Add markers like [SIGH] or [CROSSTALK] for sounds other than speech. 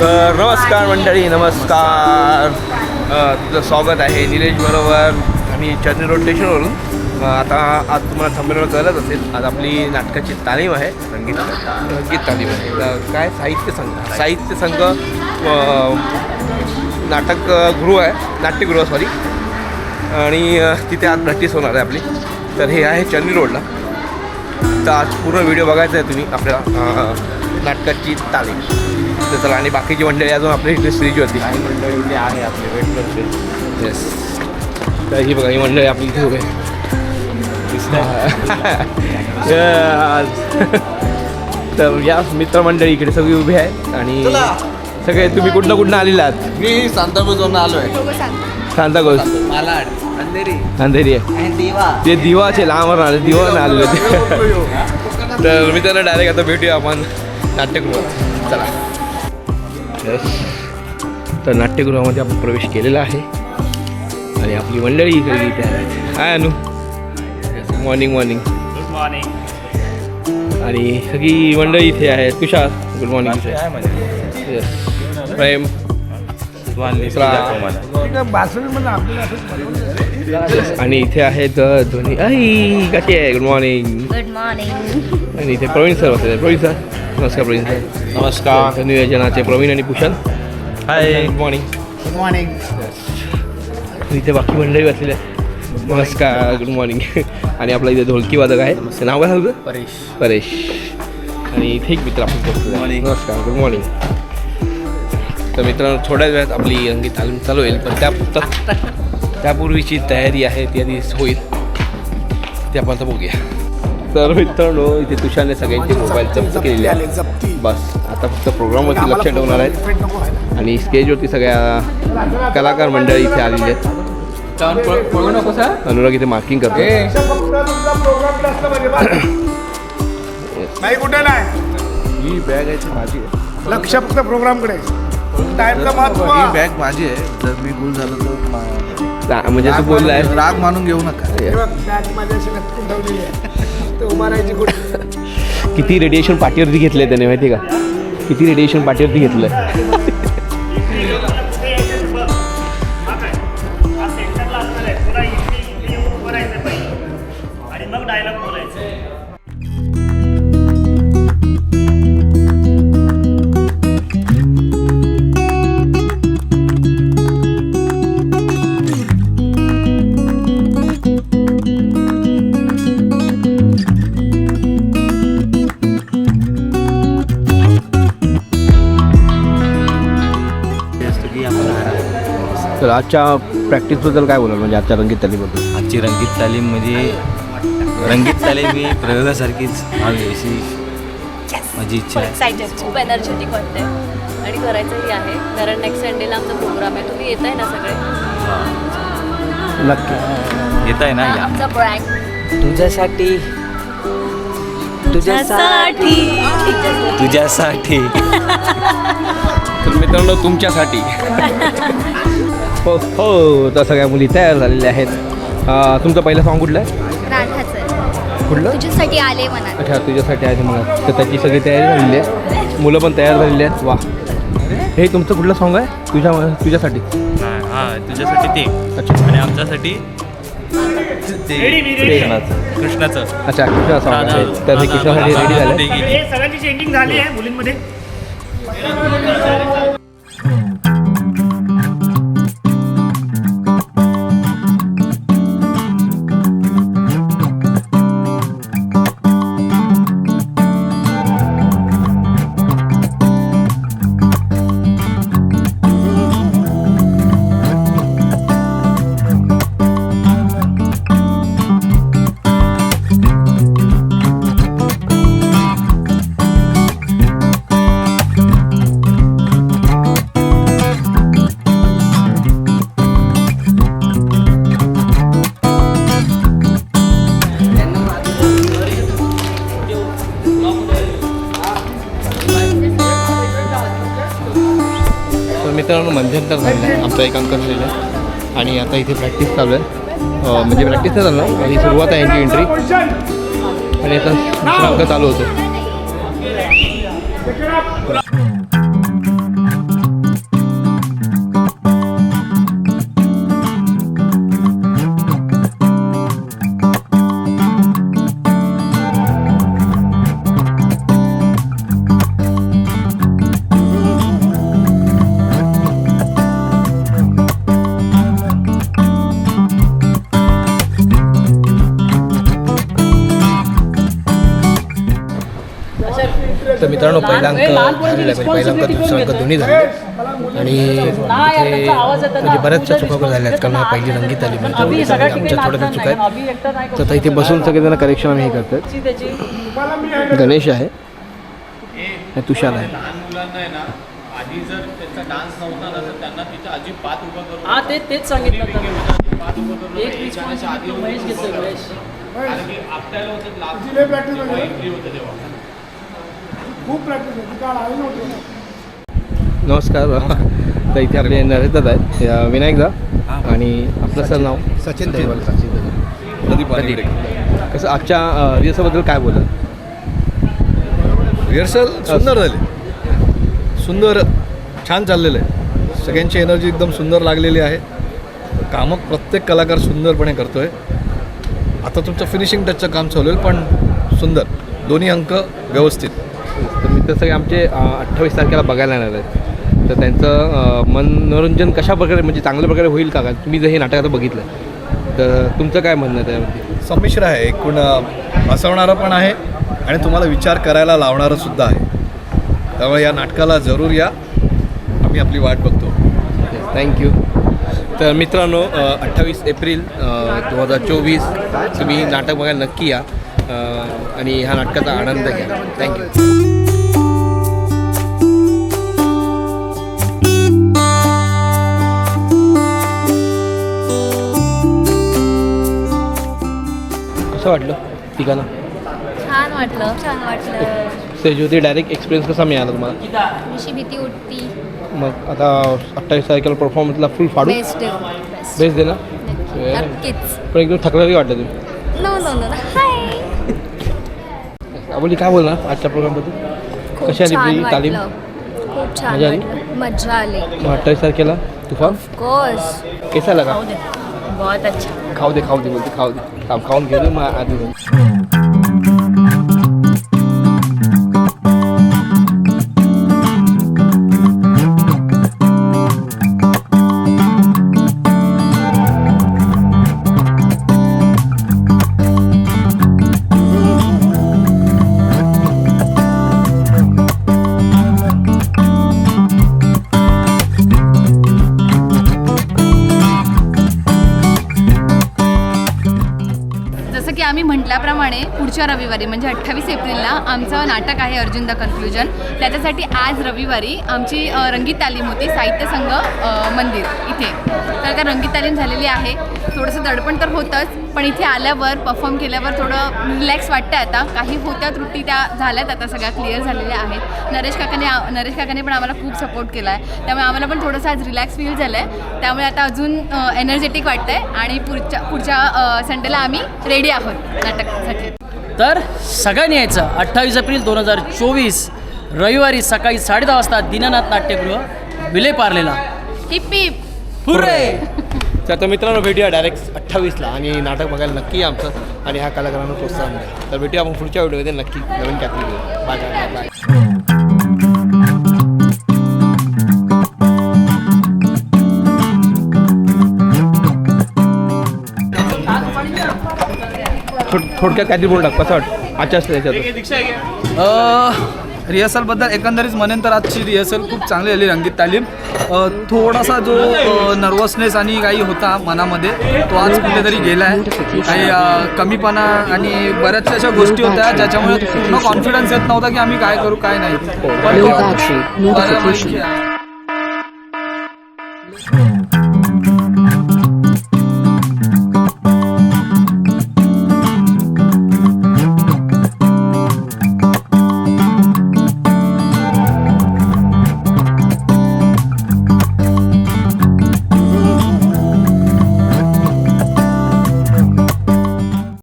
तर नमस्कार मंडळी नमस्कार. तुझं स्वागत आहे निलेश बरोबर आम्ही चर्नी रोड स्टेशनवरून आता आज तुम्हाला थांबल्यावर कळत असेल. आज आपली नाटकाची तालीम आहे संगीत संगीत तालीम आहे. तर काय साहित्य संघ? साहित्य संघ नाटक गृह आहे. नाट्यगृह सॉरी आणि तिथे आज प्रॅक्टिस होणार आहे आपली. तर हे आहे चर्नी रोडला. तर आज पूर्ण व्हिडिओ बघायचा आहे तुम्ही आपल्या नाटकाची तालीम. तर चला. आणि बाकीची मंडळी अजून आपल्या इथे स्टेजवरती काही मंडळी आहे आपले वेट करते. येस तर ही बघा ही मंडळी आपली इथे उभे. [LAUGHS] तर या मित्रमंडळी इकडे सगळी उभी आहे. आणि सगळे तुम्ही कुठनं कुठनं आलेला आहात? मी सांतापूरवरून आलो आहे सांताक्रूज मालाड अंधेरी. अंधेरी आहे. दिवा. ते दिवाचे लांबवर आले दिवा आलेले. ते [LAUGHS] तर मी त्यांना डायरेक्ट आता भेटूया आपण नाट्यगृहात. चला. Yes. तर नाट्यगृहामध्ये आपण प्रवेश केलेला आहे. आणि आपली मंडळी सगळी इथे आहे. हाय अनु. मॉर्निंग मॉर्निंग गुड मॉर्निंग आणि सगळी मंडळी इथे आहे Tushar good morning yes Prem Yes. आणि इथे आहेत अ, दोन्ही. आई कशी आहे गुड मॉर्निंग गुड मॉर्निंग आणि इथे प्रवीण सर बसले प्रवीण सर नमस्कार प्रवीण सर नमस्कार. नियोजनाचे प्रवीण आणि Bhushan. Hi good morning good morning इथे बाकी मंडळी बसलेले आहेत. नमस्कार गुड मॉर्निंग आणि आपला इथे ढोलकी वादक आहे ते नाव काय सांगतो परेश. परेश. आणि इथे एक मित्र आपण बसलेले. नमस्कार गुड मॉर्निंग तर मित्रांनो थोड्याच वेळात आपली रंगीत तालीम चालू होईल पण त्या त्यापूर्वीची तयारी आहे ती आधी होईल. ते आपण आता बघूया. तर मित्रांनो इथे तुषारने सगळ्यांचे मोबाईल जप्त केलेले आहेत बस आता फक्त प्रोग्रामवरती लक्ष ठेवणार आहेत आणि स्टेजवरती सगळ्या कलाकार मंडळी इथे आलेली आहेत. नको सर अनुराग इथे मार्किंग करतो. नाही कुठे नाही. ही बॅग आहे ती माझी आहे. लक्ष फक्त प्रोग्रामकडे टाइमचं महत्त्व? ही बॅग माझी आहे. जर मी गुल झालं तर मा- रा- म्हणजे तू राग बोललाय मानून- राग मानून घेऊ नका. हे बघ, बॅग माझ्या अशी लटकून ठेवलेली आहे. तर उभा राहायची कुठे [LAUGHS] किती रेडिएशन पाठीवरती घेतलंय त्याने माहिती का? किती रेडिएशन पाठीवरती घेतलंय. आजच्या प्रॅक्टिसबद्दल काय बोलाल? म्हणजे आजच्या रंगीत तालीबद्दल आजची रंगीत तालीम म्हणजे रंगीत तालीम ही प्रयोगासारखीच व्हावी अशी माझी इच्छा आहे. एक्सायटेड खूप एनर्जेटिक वाटते. आणि करायचंही आहे. कारण नेक्स्ट संडेला आमचा प्रोग्राम आहे. तुम्ही येत आहे ना सगळे? नक्की. येत आहे ना या. आमचा ब्रँड तुझ्यासाठी. तुझ्यासाठी. तुझ्यासाठी. तर मित्रांनो तुमच्यासाठी. [LAUGHS] हो हो तर सगळ्या मुली तयार झालेल्या आहेत. अं, तुमचं पहिलं सॉन्ग कुठलं आहे? राधाचं. कुठलं? तुझ्यासाठी आले मनात अच्छा तुझ्यासाठी आहे मला तर त्याची सगळी तयारी झालेली आहे. मुलं पण तयार झालेली आहेत. वा. हे तुमचं कुठलं सॉन्ग आहे? तुझ्या तुझ्यासाठी. हां तुझ्यासाठी ते. अच्छा. आणि आमच्यासाठी ते कृष्णाचं. कृष्णाचं. अच्छा कृष्णा सॉन्ग आहे. तर हे कृष्णासाठी रेडी झालं? हे सगळ्यांची झाली आहे मुलींमध्ये. मित्रांनो मध्यंतर झालेलं आहे आमचा एक अंक झालेला आहे आणि आता इथे प्रॅक्टिस चालू आहे. म्हणजे प्रॅक्टिस नाही चालू आहे ही सुरुवात आहे यांची एंट्री आणि आता दुसरा अंक चालू होतो. मित्रांनो पहिला अंक झालेला म्हणजे पहिला अंक दुसरा अंक दोन्ही झाले आणि इथे म्हणजे बऱ्याचशा चुका वगैरे झाल्या आहेत कारण पहिली रंगीत आली म्हणजे आमच्या थोड्या चुका आहेत तर इथे बसून सगळेजण करेक्शन आम्ही हे करतात गणेश आहे तुषार आहे हा ते तेच सांगितलं तर. एक वीस point सांगितलं, महेश घेतोय महेश खूप प्रॅक्टिस होती काल आली नव्हती नमस्कार तर इथे आपले नरेंद्र आहेत विनायकदा आणि आपलं सर नाव? सचिन दैवल प्रदीप. कसं आजच्या रिहर्सलबद्दल काय बोला रिहर्सल सुंदर झाली. सुंदर छान चाललेलं आहे. सगळ्यांची एनर्जी एकदम सुंदर लागलेली आहे. कामं प्रत्येक कलाकार सुंदरपणे करतो आहे आता तुमचं फिनिशिंग टचचं काम चालू आहे पण सुंदर. दोन्ही अंक व्यवस्थित. मित्र सगळे आमचे अठ्ठावीस तारखेला बघायला येणार आहेत. तर त्यांचं मनोरंजन कशा प्रकारे म्हणजे चांगल्या प्रकारे होईल का? तुम्ही जर हे नाटक आता बघितलं तर तुमचं काय म्हणणं आहे त्यामध्ये? संमिश्र आहे. एकूण हसवणारं पण आहे आणि तुम्हाला विचार करायला लावणारं सुद्धा आहे. त्यामुळे या नाटकाला जरूर या. आम्ही आपली वाट बघतो. थँक्यू तर मित्रांनो अठ्ठावीस एप्रिल दोन हजार चोवीस तुम्ही नाटक बघायला नक्की या. आणि ह्या नाटकाचा आनंद घ्या. थँक्यू कसं वाटलं ठिकाणं छान वाटलं छान वाटलं. सेजवरती डायरेक्ट एक्सपिरियन्स कसा मिळाला तुम्हाला? अशी भीती उठती. मग आता अठ्ठावीस तारखेला परफॉर्मन्सला फुल फाडू? बेस्ट बेस्ट बेस्ट दे ना? नक्कीच. पण एकदम थकलेली वाटलं तुम्ही? No no no hi Aboli काय बोलणार आजच्या प्रोग्रामबद्दल खूप कशी आली छान आपली तालीम? वाटलं. खूप छान मजा आली? वाटलं. मजा आली. मग अठ्ठावीस तारखेला तुफान? कोर्स कैसा लगा बहुत अच्छा। खाऊ दे खाऊ दे बोलते खाऊ दे। खाऊ खाऊन घेऊ दे मग आधी मी म्हटल्याप्रमाणे पुढच्या रविवारी म्हणजे अठ्ठावीस एप्रिलला आमचं नाटक आहे अर्जुन द कन्फ्युजन. त्याच्यासाठी आज रविवारी आमची रंगीत तालीम होती साहित्य संघ मंदिर इथे. तर त्या रंगीत तालीम झालेली आहे. थोडंसं दडपण तर होतंच पण इथे आल्यावर परफॉर्म केल्यावर थोडं रिलॅक्स वाटतं आता. काही होत्या त्रुटी त्या झाल्यात आता सगळ्या क्लिअर झालेल्या आहेत. नरेश काकाने नरेश काकाने पण आम्हाला खूप सपोर्ट केला आहे त्यामुळे आम्हाला पण थोडंसं आज रिलॅक्स फील झालं आहे त्यामुळे आता अजून एनर्जेटिक वाटतं आहे आणि पुढच्या पुढच्या संडेला आम्ही रेडी आहोत नाटकासाठी. तर सगळ्यांनी यायचं. अठ्ठावीस एप्रिल दोन हजार चोवीस रविवारी सकाळी साडेदहा वाजता दीनानाथ नाट्यगृह विले पार्लेला हिप हिप हुर्रे! [LAUGHS] तर आता मित्रांनो भेटूया डायरेक्ट अठ्ठावीसला आणि नाटक बघायला नक्की आमचं आणि ह्या कलाकारांना प्रोत्साहन द्या. तर भेटूया आपण पुढच्या व्हिडिओमध्ये. नक्की नवीन कॅपली बाय बाय बाय थोड- थोडक्यात काहीतरी बोल टाक. कसं वाटतं? आजच्या त्याच्यात रिहर्सलबद्दल एकंदरीत म्हणेन तर आजची रिहर्सल खूप चांगली झाली रंगीत तालीम. थोडासा जो नर्वसनेस आणि काही होता मनामध्ये तो आज कुठेतरी गेला आहे काही कमीपणा आणि बऱ्याचशा अशा गोष्टी होत्या ज्याच्यामुळे पूर्ण कॉन्फिडन्स येत नव्हता की आम्ही काय करू काय नाही. पण